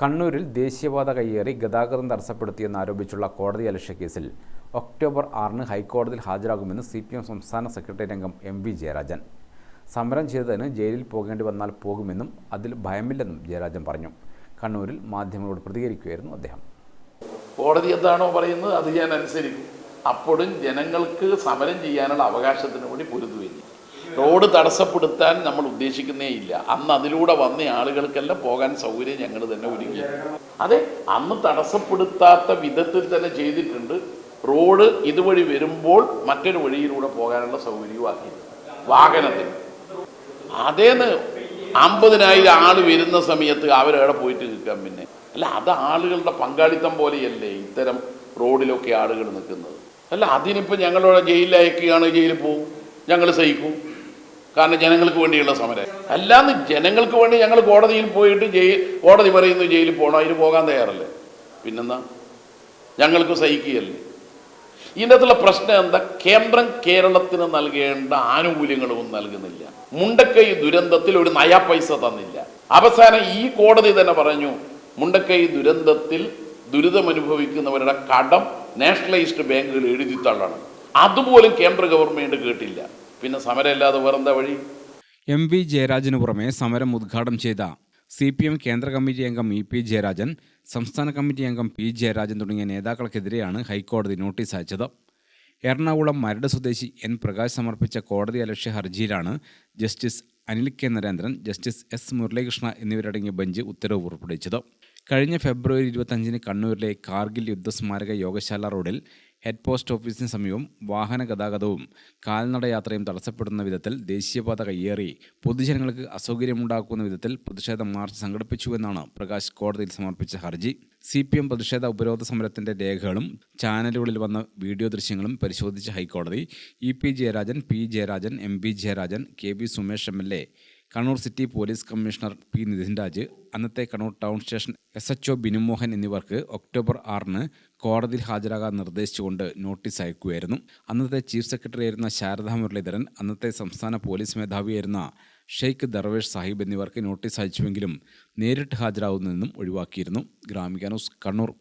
കണ്ണൂരിൽ ദേശീയപാത കയ്യേറി ഗതാഗതം തടസ്സപ്പെടുത്തിയെന്നാരോപിച്ചുള്ള കോടതി അലക്ഷ്യ കേസിൽ ഒക്ടോബർ ആറിന് ഹൈക്കോടതിയിൽ ഹാജരാകുമെന്ന് സി പി എം സംസ്ഥാന സെക്രട്ടറി അംഗം എം വി ജയരാജൻ. സമരം ചെയ്തതിന് ജയിലിൽ പോകേണ്ടി വന്നാൽ പോകുമെന്നും അതിൽ ഭയമില്ലെന്നും ജയരാജൻ പറഞ്ഞു. കണ്ണൂരിൽ മാധ്യമങ്ങളോട് പ്രതികരിക്കുകയായിരുന്നു അദ്ദേഹം. കോടതി എന്താണോ പറയുന്നത് അത് ഞാൻ അനുസരിക്കും. അപ്പോഴും ജനങ്ങൾക്ക് സമരം ചെയ്യാനുള്ള അവകാശത്തിന് വേണ്ടി പൊരുതുകയില്ല. റോഡ് തടസ്സപ്പെടുത്താൻ നമ്മൾ ഉദ്ദേശിക്കുന്നേ ഇല്ല. അന്ന് അതിലൂടെ വന്ന ആളുകൾക്കെല്ലാം പോകാൻ സൗകര്യം ഞങ്ങൾ തന്നെ ഒരുക്കി. അതെ അന്ന് തടസ്സപ്പെടുത്താത്ത വിധത്തിൽ തന്നെ ചെയ്തിട്ടുണ്ട്. റോഡ് ഇതുവഴി വരുമ്പോൾ മറ്റൊരു വഴിയിലൂടെ പോകാനുള്ള സൗകര്യവും ആക്കി വാഹനത്തിന്. അതേന്ന് അമ്പതിനായിരം ആൾ വരുന്ന സമയത്ത് അവരവിടെ പോയിട്ട് നിൽക്കാം പിന്നെ. അല്ല അത് ആളുകളുടെ പങ്കാളിത്തം പോലെയല്ലേ ഇത്തരം റോഡിലൊക്കെ ആളുകൾ നിൽക്കുന്നത്? അല്ല അതിനിപ്പോൾ ഞങ്ങളോട് ജയിലിൽ അയക്കുകയാണ് ജയിലിൽ പോവും. ഞങ്ങൾ സഹിക്കും. കാരണം ജനങ്ങൾക്ക് വേണ്ടിയുള്ള സമരം. അല്ലാന്ന് ജനങ്ങൾക്ക് വേണ്ടി ഞങ്ങൾ കോടതിയിൽ പോയിട്ട് ജയിൽ കോടതി പറയുന്നു ജയിലിൽ പോകണം അതിന് പോകാൻ തയ്യാറല്ലേ. പിന്നെന്താ? ഞങ്ങൾക്ക് സഹിക്കുകയല്ലേ. ഇതിന്റെ പ്രശ്നം എന്താ? കേന്ദ്രം കേരളത്തിന് നൽകേണ്ട ആനുകൂല്യങ്ങളൊന്നും നൽകുന്നില്ല. മുണ്ടക്കൈ ദുരന്തത്തിൽ ഒരു നയാ പൈസ തന്നില്ല. അവസാനം ഈ കോടതി തന്നെ പറഞ്ഞു മുണ്ടക്കൈ ദുരന്തത്തിൽ ദുരിതമനുഭവിക്കുന്നവരുടെ കടം നാഷണലൈസ്ഡ് ബാങ്കുകൾ എഴുതി തള്ളണം. അതുപോലും കേന്ദ്ര ഗവൺമെന്റ് കേട്ടില്ല. പിന്നെ സമരമില്ലാതെ വേറെന്താ വഴി? എം വി ജയരാജന് പുറമെ സമരം ഉദ്ഘാടനം ചെയ്ത സി പി എം കേന്ദ്ര കമ്മിറ്റി അംഗം ഇ പി ജയരാജൻ സംസ്ഥാന കമ്മിറ്റി അംഗം പി ജയരാജൻ തുടങ്ങിയ നേതാക്കൾക്കെതിരെയാണ് ഹൈക്കോടതി നോട്ടീസ് അയച്ചത്. എറണാകുളം മരട് സ്വദേശി എൻ പ്രകാശ് സമർപ്പിച്ച കോടതി അലക്ഷ്യ ഹർജിയിലാണ് justice Anil K Narendran justice S Muralikrishna എന്നിവരടങ്ങിയ ബെഞ്ച് ഉത്തരവ് പുറപ്പെടുവിച്ചത്. കഴിഞ്ഞ ഫെബ്രുവരി ഇരുപത്തഞ്ചിന് കണ്ണൂരിലെ കാർഗിൽ യുദ്ധസ്മാരക യോഗശാല റോഡിൽ ഹെഡ് പോസ്റ്റ് ഓഫീസിന് സമീപം വാഹന ഗതാഗതവും കാൽനടയാത്രയും തടസ്സപ്പെടുന്ന വിധത്തിൽ ദേശീയപാത കയ്യേറി പൊതുജനങ്ങൾക്ക് അസൗകര്യമുണ്ടാക്കുന്ന വിധത്തിൽ പ്രതിഷേധ മാർച്ച് സംഘടിപ്പിച്ചുവെന്നാണ് പ്രകാശ് കോടതിയിൽ സമർപ്പിച്ച ഹർജി. സി പി എം പ്രതിഷേധ ഉപരോധ സമരത്തിന്റെ രേഖകളും ചാനലുകളിൽ വന്ന വീഡിയോ ദൃശ്യങ്ങളും പരിശോധിച്ച ഹൈക്കോടതി E P Jayarajan P Jayarajan M P Jayarajan K V Sumesh M L A Kannur city police commissioner P Nithin Raj അന്നത്തെ Kannur town station S H O Binumohan എന്നിവർക്ക് ഒക്ടോബർ ആറിന് കോടതിയിൽ ഹാജരാകാൻ നിർദ്ദേശിച്ചുകൊണ്ട് നോട്ടീസ് അയക്കുകയായിരുന്നു. അന്നത്തെ chief secretary ആയിരുന്ന ശാരദാ മുരളീധരൻ അന്നത്തെ സംസ്ഥാന police മേധാവിയായിരുന്ന ഷെയ്ഖ് ദർവേഷ് സാഹിബ് എന്നിവർക്ക് നോട്ടീസ് അയച്ചുവെങ്കിലും നേരിട്ട് ഹാജരാകുന്നതെന്നും ഒഴിവാക്കിയിരുന്നു. ഗ്രാമിക ന്യൂസ് കണ്ണൂർ.